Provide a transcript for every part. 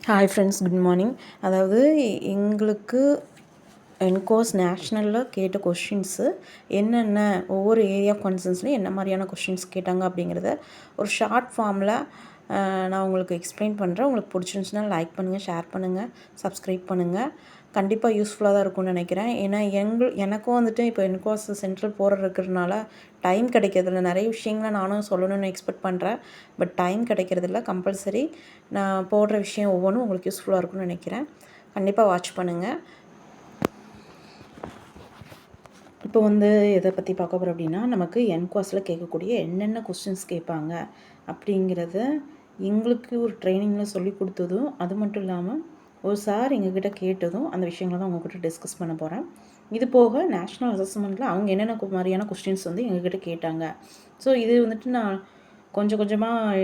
Hi friends good morning அதாவது எங்களுக்கு என்கோர்ஸ் நேஷ்னலில் கேட்ட கொஷின்ஸு என்னென்ன ஒவ்வொரு ஏரியா கான்சன்ஸ்லையும் என்ன மாதிரியான கொஷின்ஸ் கேட்டாங்க அப்படிங்கிறத ஒரு ஷார்ட் ஃபார்மில் நான் உங்களுக்கு எக்ஸ்பிளைன் பண்ணுறேன் உங்களுக்கு பிடிச்சிருந்துச்சுன்னா லைக் பண்ணுங்கள் ஷேர் பண்ணுங்கள் சப்ஸ்கிரைப் பண்ணுங்கள் கண்டிப்பாக யூஸ்ஃபுல்லாக தான் இருக்கும்னு நினைக்கிறேன். ஏன்னா எங்கள் எனக்கும் வந்துட்டு இப்போ என்கோஸ் சென்ட்ரல் போகிற இருக்கிறதுனால டைம் கிடைக்கிறதில்ல. நிறைய விஷயங்களை நானும் சொல்லணும்னு எக்ஸ்பெக்ட் பண்ணுறேன் பட் டைம் கிடைக்கிறதில்ல கம்பல்சரி நான் போடுற விஷயம் ஒவ்வொன்றும் உங்களுக்கு யூஸ்ஃபுல்லாக இருக்கும்னு நினைக்கிறேன். கண்டிப்பாக வாட்ச் பண்ணுங்கள் இப்போ வந்து எதை பற்றி பார்க்க போகிறோம் அப்படின்னா நமக்கு என்கோஸில் கேட்கக்கூடிய என்னென்ன கொஸ்டின்ஸ் கேட்பாங்க அப்படிங்கிறத எங்களுக்கு ஒரு ட்ரைனிங்கில் சொல்லி கொடுத்ததும் அது மட்டும் இல்லாமல் ஒரு சார் எங்ககிட்ட கேட்டதும் அந்த விஷயங்களை தான் உங்ககிட்ட டிஸ்கஸ் பண்ண போகிறேன் இது போக நேஷ்னல் அசஸ்மெண்ட்டில் அவங்க என்னென்ன மாதிரியான கொஸ்டின்ஸ் வந்து எங்ககிட்ட கேட்டாங்க. ஸோ இது வந்துட்டு நான் கொஞ்சம் கொஞ்சமாக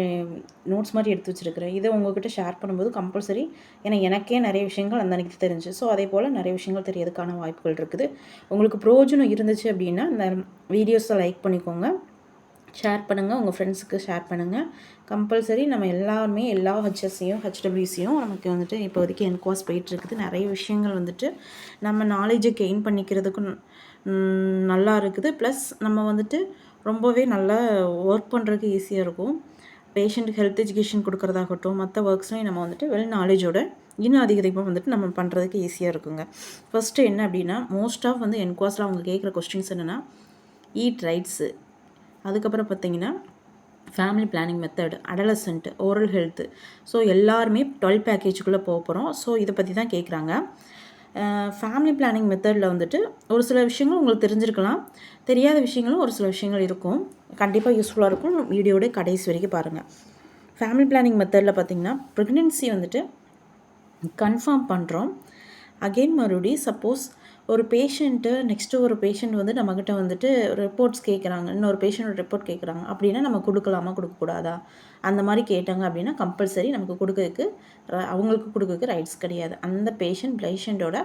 நோட்ஸ் மாதிரி எடுத்து வச்சுருக்கிறேன். இதை உங்ககிட்ட ஷேர் பண்ணும்போது கம்பல்சரி ஏன்னா எனக்கே நிறைய விஷயங்கள் அந்த அன்றைக்கி தெரிஞ்சு. ஸோ அதே போல் நிறைய விஷயங்கள் தெரியறதுக்கான வாய்ப்புகள் இருக்குது. உங்களுக்கு ப்ரோஜனம் இருந்துச்சு அப்படின்னா இந்த வீடியோஸை லைக் பண்ணிக்கோங்க. ஷேர் பண்ணுங்கள் உங்கள் ஃப்ரெண்ட்ஸுக்கு ஷேர் பண்ணுங்கள் கம்பல்சரி நம்ம எல்லாருமே எல்லா ஹெச்எஸ்ஸையும் ஹெச்டபிள்யூசியும் நமக்கு வந்துட்டு இப்போதைக்கு என்கோர்ஸ் போயிட்டுருக்குது. நிறைய விஷயங்கள் வந்துட்டு நம்ம நாலேஜை கெயின் பண்ணிக்கிறதுக்கும் நல்லா இருக்குது. ப்ளஸ் நம்ம வந்துட்டு ரொம்பவே நல்லா ஒர்க் பண்ணுறதுக்கு ஈஸியாக இருக்கும். பேஷண்ட்டுக்கு ஹெல்த் எஜுகேஷன் கொடுக்குறதாகட்டும் மற்ற ஒர்க்ஸ்லையும் நம்ம வந்துட்டு வெல் நாலேஜோட இன்னும் அதிக அதிகமாக வந்துட்டு நம்ம பண்ணுறதுக்கு ஈஸியாக இருக்குங்க. ஃபஸ்ட்டு என்ன அப்படின்னா மோஸ்ட் ஆஃப் வந்து என்குவாஸில் அவங்க கேட்குற கொஸ்டின்ஸ் என்னென்னா ஈட் ரைட்ஸு அதுக்கப்புறம் பார்த்தீங்கன்னா family planning method adolescent oral health so எல்லாருமே டுவெல் பேக்கேஜுக்குள்ளே போக போகிறோம் ஸோ இதை பற்றி தான் கேட்குறாங்க ஃபேமிலி பிளானிங் மெத்தடில் வந்துட்டு ஒரு சில விஷயங்கள் உங்களுக்கு தெரிஞ்சிருக்கலாம். தெரியாத விஷயங்களும் ஒரு சில விஷயங்கள் இருக்கும். கண்டிப்பாக யூஸ்ஃபுல்லாக இருக்கும். வீடியோட கடைசி வரைக்கும் பாருங்கள் ஃபேமிலி பிளானிங் மெத்தடில் பார்த்திங்கன்னா ப்ரெக்னென்சி வந்துட்டு கன்ஃபார்ம் பண்ணுறோம் அகெயின் மறுபடி சப்போஸ் ஒரு பேஷண்ட்டு நெக்ஸ்ட்டு ஒரு பேஷண்ட் வந்து நம்மக்கிட்ட வந்துட்டு ரிப்போர்ட்ஸ் கேட்குறாங்க இன்னொரு பேஷண்ட் ரிப்போர்ட் கேட்குறாங்க அப்படின்னா நம்ம கொடுக்கலாமா கொடுக்கக்கூடாதா? அந்த மாதிரி கேட்டாங்க அப்படின்னா கம்பல்சரி நமக்கு கொடுக்கறதுக்கு அவங்களுக்கு கொடுக்கறதுக்கு ரைட்ஸ் கிடையாது. அந்த பேஷண்ட் பேஷண்ட்டோட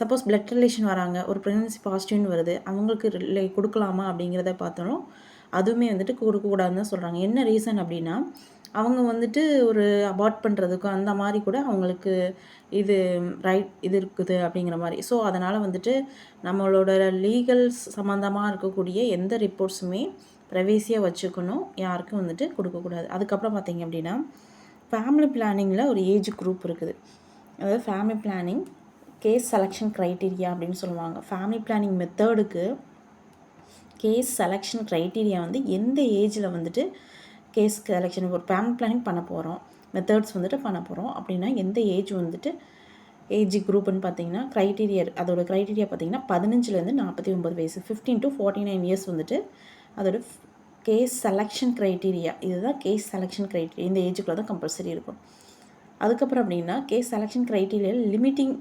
சப்போஸ் பிளட் ரிலேஷன் வராங்க ஒரு ப்ரெக்னன்சி பாசிட்டிவ்னு வருது அவங்களுக்கு ரிலே கொடுக்கலாமா அப்படிங்கிறத பார்த்தாலும் அதுவுமே வந்துட்டு கொடுக்கக்கூடாதுன்னு தான் சொல்கிறாங்க என்ன ரீசன் அப்படின்னா அவங்க வந்துட்டு ஒரு அபார்ட் பண்ணுறதுக்கும் அந்த மாதிரி கூட அவங்களுக்கு இது ரைட் இது இருக்குது அப்படிங்கிற மாதிரி. ஸோ அதனால் வந்துட்டு நம்மளோட லீகல்ஸ் சம்மந்தமாக இருக்கக்கூடிய எந்த ரிப்போர்ட்ஸுமே ப்ரைவேசியாக வச்சுக்கணும். யாருக்கும் வந்துட்டு கொடுக்கக்கூடாது அதுக்கப்புறம் பார்த்திங்க அப்படின்னா ஃபேமிலி பிளானிங்கில் ஒரு ஏஜ் குரூப் இருக்குது. அதாவது family planning case selection criteria அப்படின்னு சொல்லுவாங்க. ஃபேமிலி பிளானிங் மெத்தடுக்கு கேஸ் செலெக்ஷன் க்ரைட்டீரியா வந்து எந்த ஏஜில் வந்துட்டு கேஸ் செலெக்ஷனுக்கு ஒரு ஃபேமிலி பிளானிங் பண்ண போகிறோம் மெத்தட்ஸ் வந்துட்டு பண்ண போகிறோம் அப்படின்னா எந்த ஏஜ் வந்துட்டு ஏஜ் குரூப்னு பார்த்தீங்கன்னா க்ரைட்டீரியர் அதோட க்ரைட்டீரியா பார்த்தீங்கன்னா பதினஞ்சுலேருந்து நாற்பத்தி ஒம்பது வயசு fifteen to forty nine years வந்துட்டு அதோட கேஸ் செலெக்ஷன் க்ரைட்டீரியா இதுதான் கேஸ் செலெக்ஷன் க்ரைட்டீரியா இந்த ஏஜுக்குள்ள தான் கம்பல்சரி இருக்கும். அதுக்கப்புறம் அப்படின்னா கேஸ் செலெக்ஷன் க்ரைட்டீரியாவில் லிமிட்டிங்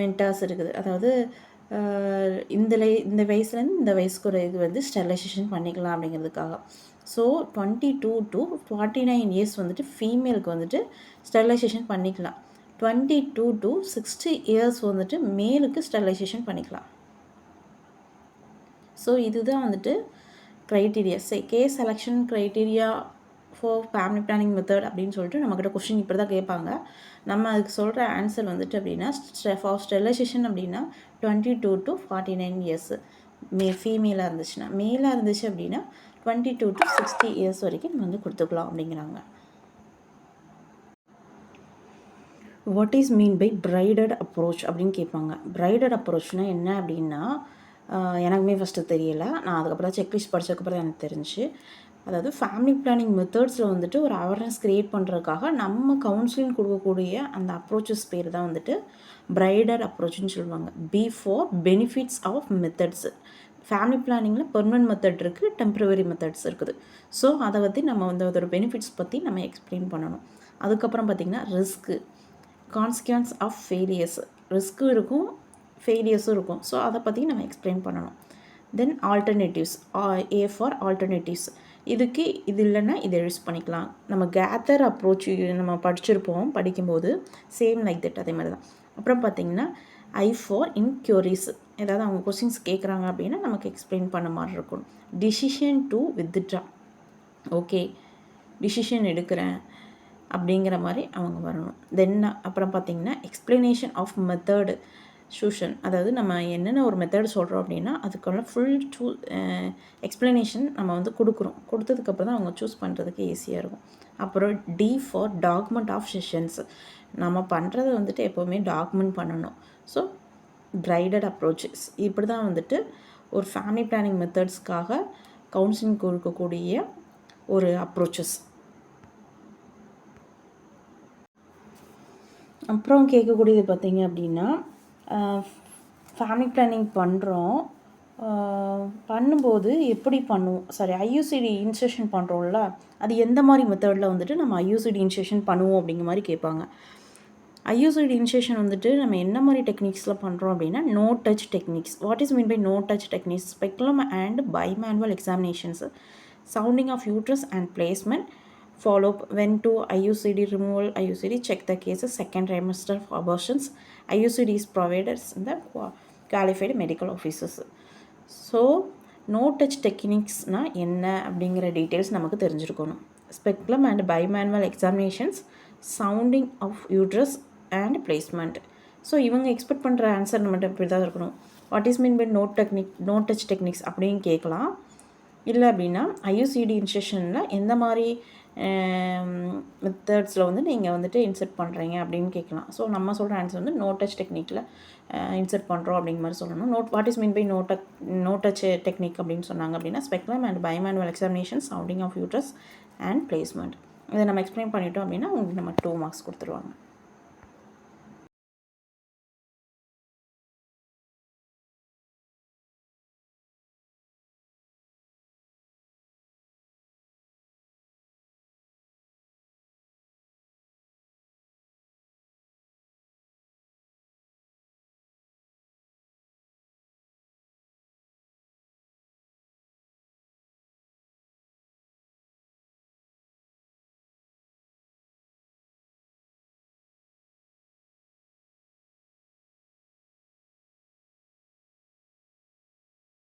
மென்டாஸ் இருக்குது. அதாவது இந்த இந்த வயசுலேருந்து இந்த வயசுக்கு ஒரு இது வந்து ஸ்டெரிலைசேஷன் பண்ணிக்கலாம் அப்படிங்கிறதுக்காக. So twenty two to forty nine years வந்துட்டு ஃபீமேலுக்கு வந்துட்டு ஸ்டெரிலைசேஷன் பண்ணிக்கலாம். Twenty two to sixty years வந்துட்டு மேலுக்கு ஸ்டெரிலைசேஷன் பண்ணிக்கலாம். ஸோ இதுதான் வந்துட்டு criteria say K selection criteria for family planning method அப்படின்னு சொல்லிட்டு நம்மக்கிட்ட கொஷின் இப்படி தான் கேட்பாங்க. நம்ம அதுக்கு சொல்கிற ஆன்சர் வந்துட்டு அப்படின்னா ஃபார் ஸ்டெரிலைசேஷன் அப்படின்னா twenty two to forty nine years மே ஃபீமேலாக இருந்துச்சுன்னா மேலாக இருந்துச்சு அப்படின்னா twenty two to sixty years வரைக்கும் நம்ம வந்து கொடுத்துக்கலாம் அப்படிங்கிறாங்க. What is mean by braided approach அப்படின்னு கேட்பாங்க. பிரைடட் அப்ரோச்னால் என்ன அப்படின்னா எனக்குமே ஃபஸ்ட்டு தெரியலை. நான் அதுக்கப்புறம் தான் செக்லிஸ்ட் படித்ததுக்கப்புறம் எனக்கு தெரிஞ்சு. அதாவது ஃபேமிலி பிளானிங் மெத்தட்ஸில் வந்துட்டு ஒரு அவேர்னஸ் க்ரியேட் பண்ணுறதுக்காக நம்ம கவுன்சிலிங் கொடுக்கக்கூடிய அந்த அப்ரோச்சஸ் பேர் தான் வந்துட்டு பிரைடட் அப்ரோச்னு சொல்லுவாங்க. B for benefits of methods family பிளானிங்கில் permanent method இருக்குது டெம்ப்ரவரி மெத்தட்ஸ் இருக்குது. ஸோ அதை பற்றி நம்ம வந்து அதோட பெனிஃபிட்ஸ் பற்றி நம்ம எக்ஸ்பிளைன் பண்ணணும். அதுக்கப்புறம் பார்த்திங்கன்னா ரிஸ்க்கு கான்சிக்வன்ஸ் ஆஃப் ஃபெயிலியர்ஸ் ரிஸ்க்கும் இருக்கும் ஃபெயிலியர்ஸும் இருக்கும். ஸோ அதை பற்றி நம்ம எக்ஸ்பிளைன் பண்ணணும். Then alternatives A for alternatives இதுக்கு இது இல்லைன்னா இதை யூஸ் பண்ணிக்கலாம். நம்ம கேதர் அப்ரோச் நம்ம படிச்சிருப்போம் படிக்கும்போது சேம் லைக் தட் அதே மாதிரி தான் அப்புறம் பார்த்திங்கன்னா ஐ ஃபார் இன்க்யூரிஸ் ஏதாவது அவங்க கொஸ்டின்ஸ் கேட்குறாங்க அப்படின்னா நமக்கு எக்ஸ்பிளைன் பண்ண மாதிரி இருக்கும். Decision to withdraw okay decision எடுக்கிறேன் அப்படிங்கிற மாதிரி அவங்க வரணும். தென் அப்புறம் பார்த்திங்கன்னா எக்ஸ்ப்ளனேஷன் ஆஃப் மெத்தடு சூஷன் அதாவது நம்ம என்னென்ன ஒரு மெத்தட் சொல்கிறோம் அப்படின்னா அதுக்கான ஃபுல் சூ எக்ஸ்ப்ளனேஷன் நம்ம வந்து கொடுக்குறோம். கொடுத்ததுக்கப்புறம் தான் அவங்க சூஸ் பண்ணுறதுக்கு ஈஸியாக இருக்கும். அப்புறம் D for document of sessions நம்ம பண்ணுறத வந்துட்டு எப்போவுமே டாக்குமெண்ட் பண்ணணும். ஸோ ப்ரைடட் அப்ரோச்சஸ் இப்படி தான் வந்துட்டு ஒரு ஃபேமிலி பிளானிங் மெத்தட்ஸ்க்காக கவுன்சிலிங் கொடுக்கக்கூடிய ஒரு அப்ரோச்சஸ் அப்புறம் கேட்கக்கூடியது பார்த்தீங்க அப்படின்னா ஃபேமிலி பிளானிங் பண்ணுறோம் பண்ணும்போது எப்படி பண்ணுவோம்? சாரி ஐயூசிடி இன்செஷன் பண்ணுறோம்ல அது எந்த மாதிரி மெத்தடில் வந்துட்டு நம்ம ஐயூசிடி இன்செஷன் பண்ணுவோம் அப்படிங்கிற மாதிரி கேட்பாங்க. ஐயூசிடி இன்செஷன் வந்துட்டு நம்ம என்ன மாதிரி டெக்னிக்ஸில் பண்ணுறோம் அப்படின்னா no touch techniques what is mean by no touch techniques speculum and bimanual examinations sounding of uterus and placement follow up when to IUCD removal IUCD check the cases second trimester for abortions. IUCD is provided in the qualified medical officers. So no touch டெக்னிக்ஸ்னால் என்ன அப்படிங்கிற details நமக்கு தெரிஞ்சிருக்கணும் speculum and bimanual examinations sounding of uterus and placement so இவங்க expect பண்ணுற answer நம்மகிட்ட இப்படி தான் இருக்கணும் what is mean by no technique no touch techniques அப்படின்னு கேட்கலாம் இல்லை அப்படின்னா ஐயூசிடி இன்ஸ்டியூஷனில் எந்த மாதிரி மெத்தட்ஸில் வந்து நீங்கள் வந்துட்டு இன்சர்ட் பண்ணுறீங்க அப்படின்னு கேட்கலாம். ஸோ நம்ம சொல்கிற ஆன்சர் வந்து நோ டச் டெக்னிக்கில் இன்சர்ட் பண்ணுறோம் அப்படிங்கிற மாதிரி சொல்லணும். Note what is mean by no touch no touch technique அப்படின்னு சொன்னாங்க அப்படின்னா speculum and bimanual examination sounding of uterus and placement இதை நம்ம எக்ஸ்பிளைன் பண்ணிட்டோம் அப்படின்னா உங்களுக்கு நம்ம டூ மார்க்ஸ் கொடுத்துருவாங்க.